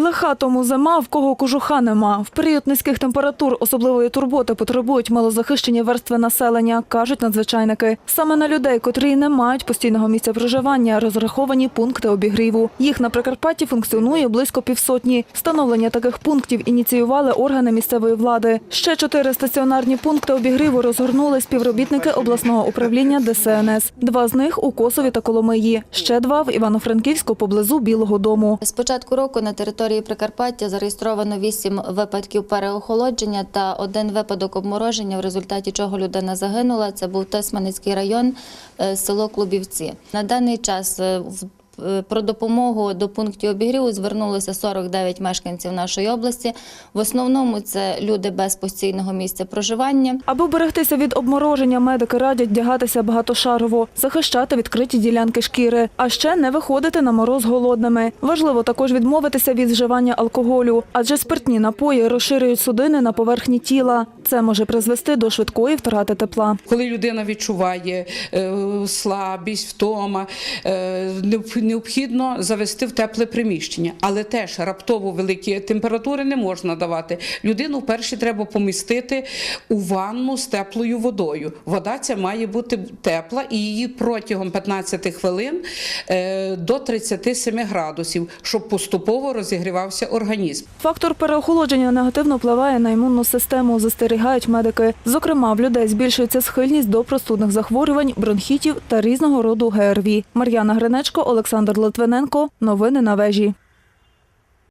Лиха тому зима, в кого кожуха нема. В період низьких температур особливої турботи потребують малозахищені верстви населення, кажуть надзвичайники. Саме на людей, котрі не мають постійного місця проживання, розраховані пункти обігріву. Їх на Прикарпатті функціонує близько півсотні. Встановлення таких пунктів ініціювали органи місцевої влади. Ще чотири стаціонарні пункти обігріву розгорнули співробітники обласного управління ДСНС. Два з них у Косові та Коломиї. Ще два в Івано-Франківську поблизу Білого Дому. З початку року на території Прикарпаття зареєстровано 8 випадків переохолодження та один випадок обмороження, в результаті чого людина загинула. Це був Тисманицький район, е, село Клубівці. На даний час е, в- про допомогу до пунктів обігріву звернулося 49 мешканців нашої області. В основному це люди без постійного місця проживання. Аби берегтися від обмороження, медики радять вдягатися багатошарово, захищати відкриті ділянки шкіри, а ще не виходити на мороз голодними. Важливо також відмовитися від вживання алкоголю, адже спиртні напої розширюють судини на поверхні тіла. Це може призвести до швидкої втрати тепла. Коли людина відчуває е, слабість, втома, е, необхідно завести в тепле приміщення, але теж раптово великі температури не можна давати. Людину вперше треба помістити у ванну з теплою водою. Вода ця має бути тепла і її протягом 15 хвилин е, до 37 градусів, щоб поступово розігрівався організм. Фактор переохолодження негативно впливає на імунну систему, застерігають медики. Зокрема, в людей збільшується схильність до простудних захворювань, бронхітів та різного роду ГРВІ. Мар'яна Гринечко, Олександр Литвиненко. Новини на вежі.